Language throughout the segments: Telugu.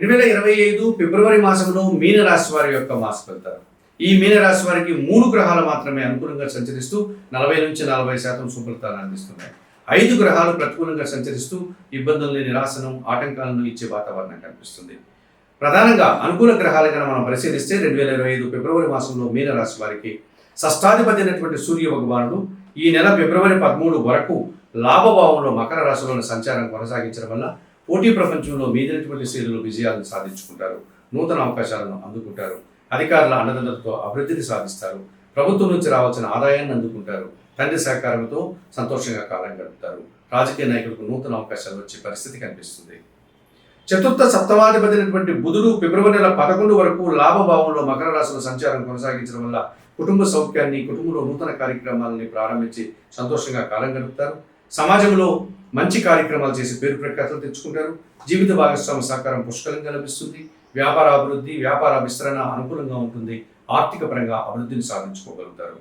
రెండు వేల ఇరవై ఐదు ఫిబ్రవరి మాసంలో మీనరాశి వారి యొక్క మాస ఫలితాలు ఈ మీనరాశి వారికి మూడు గ్రహాలు మాత్రమే అనుకూలంగా సంచరిస్తూ నలభై నుంచి నలభై శాతం సుఫలితాలు అందిస్తున్నాయి. ఐదు గ్రహాలు ప్రతికూలంగా సంచరిస్తూ ఇబ్బందుల్ని నిరాశనం ఆటంకాలను ఇచ్చే వాతావరణం కనిపిస్తుంది. ప్రధానంగా అనుకూల గ్రహాలు కనుక మనం పరిశీలిస్తే రెండు వేల ఇరవై ఐదు ఫిబ్రవరి మాసంలో మీనరాశి వారికి షష్టాధిపతి అయినటువంటి సూర్య భగవానుడు ఈ నెల ఫిబ్రవరి పదమూడు వరకు లాభభావంలో మకర రాశిలోని సంచారం కొనసాగించడం వల్ల పోటీ ప్రపంచంలో మీదైనటువంటి శైలిలో విజయాలను సాధించుకుంటారు. నూతన అవకాశాలను అందుకుంటారు. అధికారుల అన్నదండలతో అభివృద్ధిని సాధిస్తారు. ప్రభుత్వం నుంచి రావాల్సిన ఆదాయాన్ని అందుకుంటారు. తండ్రి సహకారంతో సంతోషంగా కాలం గడుపుతారు. రాజకీయ నాయకులకు నూతన అవకాశాలు వచ్చే పరిస్థితి కనిపిస్తుంది. చతుర్థ సప్తమాధిపతినటువంటి బుధుడు ఫిబ్రవరి నెల పదకొండు వరకు లాభభావంలో మకర రాశుల సంచారం కొనసాగించడం వల్ల కుటుంబ సౌఖ్యాన్ని కుటుంబంలో నూతన కార్యక్రమాలని ప్రారంభించి సంతోషంగా కాలం గడుపుతారు. సమాజంలో మంచి కార్యక్రమాలు చేసి పేరు ప్రఖ్యాతలు తెచ్చుకుంటారు. జీవిత భాగస్వామి సహకారం పుష్కలంగా లభిస్తుంది. వ్యాపార అభివృద్ధి వ్యాపార విస్తరణ అనుకూలంగా ఉంటుంది. ఆర్థిక పరంగా అభివృద్ధిని సాధించుకోగలుగుతారు.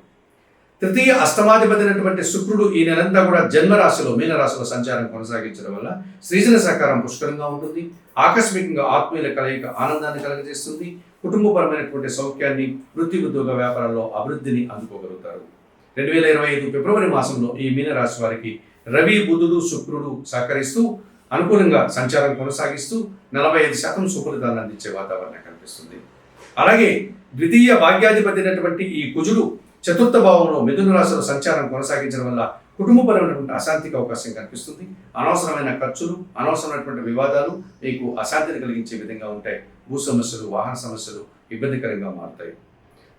తృతీయ అష్టమాధిపతినటువంటి శుక్రుడు ఈ నెలంతా కూడా జన్మరాశిలో మీనరాశిలో సంచారం కొనసాగించడం వల్ల సృజన సహకారం పుష్కలంగా ఉంటుంది. ఆకస్మికంగా ఆత్మీయుల కలయిక ఆనందాన్ని కలగజేస్తుంది. కుటుంబపరమైనటువంటి సౌఖ్యాన్ని వృత్తి ఉద్యోగ వ్యాపారాల్లో అభివృద్ధిని అందుకోగలుగుతారు. రెండు వేల ఇరవై ఐదు ఫిబ్రవరి మాసంలో ఈ మీనరాశి వారికి రవి బుధుడు శుక్రుడు సహకరిస్తూ అనుకూలంగా సంచారం కొనసాగిస్తూ నలభై ఐదు శాతం సుఫలితాలను అందించే వాతావరణం కనిపిస్తుంది. అలాగే ద్వితీయ భాగ్యాధిపతి అయినటువంటి ఈ కుజుడు చతుర్థ భావంలో మిథున రాశిలో సంచారం కొనసాగించడం వల్ల కుటుంబపరమైనటువంటి అశాంతికి అవకాశం కనిపిస్తుంది. అనవసరమైన ఖర్చులు అనవసరమైనటువంటి వివాదాలు మీకు అశాంతిని కలిగించే విధంగా ఉంటాయి. భూ సమస్యలు వాహన సమస్యలు ఇబ్బందికరంగా మారుతాయి.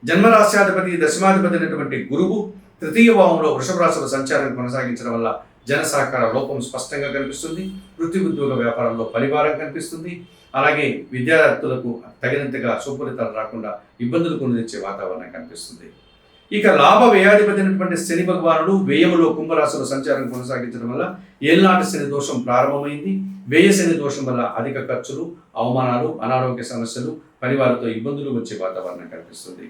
జన్మరాశ్యాధిపతి దశమాధిపతి అయినటువంటి గురువు తృతీయ భావంలో వృషభ రాశుల సంచారం కొనసాగించడం వల్ల జన సహకార లోపం స్పష్టంగా కనిపిస్తుంది వృత్తి ఉద్యోగ వ్యాపారంలో పరివారం కనిపిస్తుంది. అలాగే విద్యార్థులకు తగినంతగా సుఫలితాలు రాకుండా ఇబ్బందులు కొనితెచ్చే వాతావరణం కనిపిస్తుంది. ఇక లాభ వ్యయాధిపతినటువంటి శని భగవానుడు వ్యయములో కుంభరాశుల సంచారం కొనసాగించడం వల్ల ఏళ్ళనాటి శని దోషం ప్రారంభమైంది. వ్యయ శని దోషం వల్ల అధిక ఖర్చులు అవమానాలు అనారోగ్య సమస్యలు పరివారంతో ఇబ్బందులు వచ్చే వాతావరణం కనిపిస్తుంది.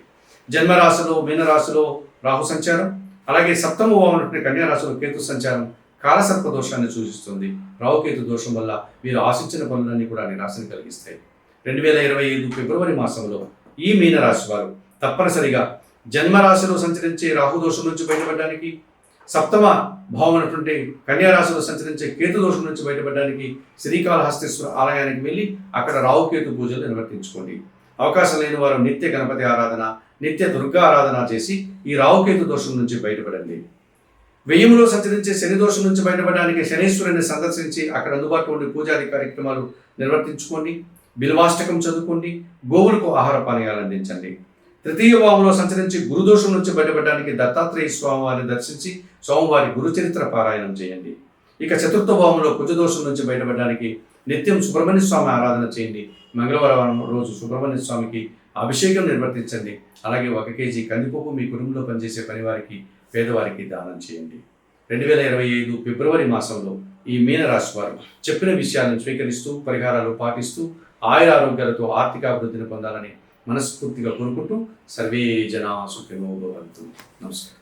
జన్మరాశిలో మీనరాశిలో రాహు సంచారం అలాగే సప్తమ భావనటువంటి కన్యారాశిలో కేతు సంచారం కాలసర్ప దోషాన్ని సూచిస్తుంది. రావుకేతు దోషం వల్ల మీరు ఆశించిన పనులన్నీ కూడా నిరాశని కలిగిస్తాయి. రెండు వేల ఇరవై ఐదు ఫిబ్రవరి మాసంలో ఈ మీనరాశి వారు తప్పనిసరిగా జన్మరాశిలో సంచరించే రాహుదోషం నుంచి బయటపడడానికి సప్తమ భావమైనటువంటి కన్యారాశిలో సంచరించే కేతు దోషం నుంచి బయటపడడానికి శ్రీకాళహస్తేశ్వర ఆలయానికి వెళ్ళి అక్కడ రావుకేతు పూజలు నిర్వర్తించుకోండి. అవకాశం లేని వారు నిత్య గణపతి ఆరాధన నిత్య దుర్గా ఆరాధన చేసి ఈ రావుకేతు దోషం నుంచి బయటపడండి. వ్యయములో సంచరించే శని దోషం నుంచి బయటపడడానికి శనీశ్వరుని సందర్శించి అక్కడ అందుబాటులో ఉండే పూజాది కార్యక్రమాలు నిర్వర్తించుకోండి. బిల్వాష్టకం చదువుకోండి. గోవులకు ఆహార పానీయాలు అందించండి. తృతీయ భావంలో సంచరించి గురుదోషం నుంచి బయటపడడానికి దత్తాత్రేయ స్వామివారిని దర్శించి స్వామివారి గురుచరిత్ర పారాయణం చేయండి. ఇక చతుర్థ భావంలో కుజదోషం నుంచి బయటపడడానికి నిత్యం సుబ్రహ్మణ్య స్వామి ఆరాధన చేయండి. మంగళవారం రోజు సుబ్రహ్మణ్య స్వామికి అభిషేకం నిర్వర్తించండి. అలాగే ఒక కేజీ కందిపప్పు మీ కుటుంబంలో పనిచేసే పనివారికి పేదవారికి దానం చేయండి. రెండు వేల ఇరవై ఐదు ఫిబ్రవరి మాసంలో ఈ మీనరాశి వారు చెప్పిన విషయాలను స్వీకరిస్తూ పరిహారాలు పాటిస్తూ ఆయుర ఆరోగ్యాలతో ఆర్థిక అభివృద్ధిని పొందాలని మనస్ఫూర్తిగా కోరుకుంటూ సర్వే జనా సుఖినో భవంతు. నమస్కారం.